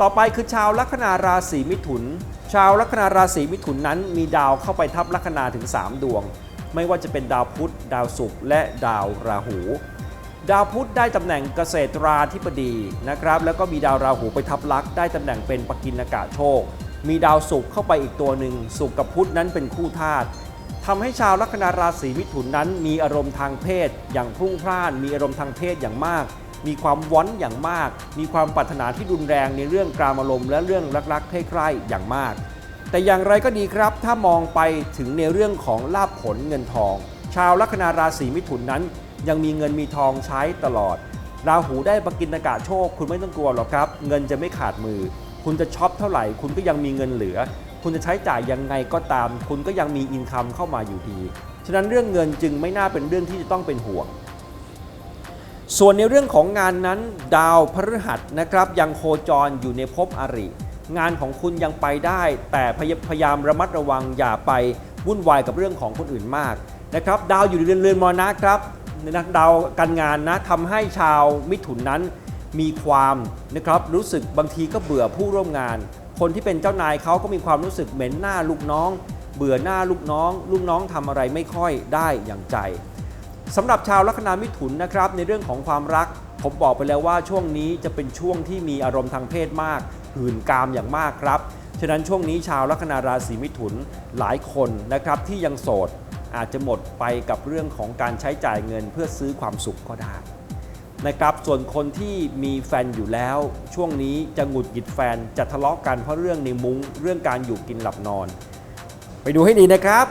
ต่อไปคือชาวลัคนาราศีมิถุน ชาวลัคนาราศีมิถุนนั้นมีดาวเข้าไปทับลัคนาถึง 3 ดวง ไม่ว่าจะเป็นดาวพุธ ดาวศุกร์และดาวราหู ดาวพุธได้ตำแหน่งเกษตราธิบดีนะครับ แล้วก็มีดาวราหูไปทับลักได้ตำแหน่งเป็นปกินกะโชค มีดาวศุกร์เข้าไปอีกตัวหนึ่งศุกร์กับพุธนั้นเป็นคู่ธาตุทำให้ชาวลัคนาราศีมิถุนนั้นมีอารมณ์ทางเพศ อย่างพรุ่งพล่าน มีอารมณ์ทางเพศอย่างมาก มีความว้อนอย่างมาก มีความปรารถนาที่รุนแรงในเรื่องกามอารมณ์และเรื่องรักๆใคร่ๆอย่างมาก แต่อย่างไรก็ดีครับ ถ้ามองไปถึงในเรื่องของลาภผลเงินทอง ชาวลัคนาราศีมิถุนนั้น ยังมีเงินมีทองใช้ตลอด ราหูได้ปกินกะโชค คุณไม่ต้องกลัวหรอกครับ เงินจะไม่ขาดมือ คุณจะช็อปเท่าไหร่ คุณก็ยังมีเงินเหลือ คุณจะใช้จ่ายยังไงก็ตาม คุณก็ยังมีอินคัมเข้ามาอยู่ดี ฉะนั้นเรื่องเงินจึงไม่น่าเป็นเรื่องที่จะต้องเป็นห่วง ส่วนในเรื่องของงานนั้น ดาวพฤหัสนะครับยังโคจรอยู่ในภพอริ งานของคุณยังไปได้ แต่พยพยายามระมัดระวังอย่าไปวุ่นวายกับเรื่องของคนอื่นมากนะครับดาวอยู่ในเรือนเรือนมรณะครับนะดาวการงานนะทำให้ชาวมิถุนนั้นมีความนะครับรู้สึกบางทีก็เบื่อผู้ร่วมงาน คนที่เป็นเจ้านายเขาก็มีความรู้สึกเหม็นหน้าลูกน้อง เบื่อหน้าลูกน้อง ลูกน้องทำอะไรไม่ค่อยได้อย่างใจ สำหรับชาวลัคนามิถุนนะครับในเรื่องของความรัก ผมบอกไปแล้วว่าช่วงนี้จะเป็นช่วงที่มีอารมณ์ทางเพศมากหื่นกามอย่างมากครับฉะนั้นช่วงนี้ชาวลัคนาราศีมิถุนหลายคนนะครับที่ยังโสดอาจจะหมดไปกับเรื่องของการใช้จ่ายเงินเพื่อซื้อความสุขก็ได้นะครับส่วนคนที่มีแฟนอยู่แล้ว ช่วงนี้จะหงุดหงิดแฟนจะทะเลาะกันเพราะเรื่องในมุ้งเรื่องการอยู่กินหลับนอน ไปดูให้ดีนะครับ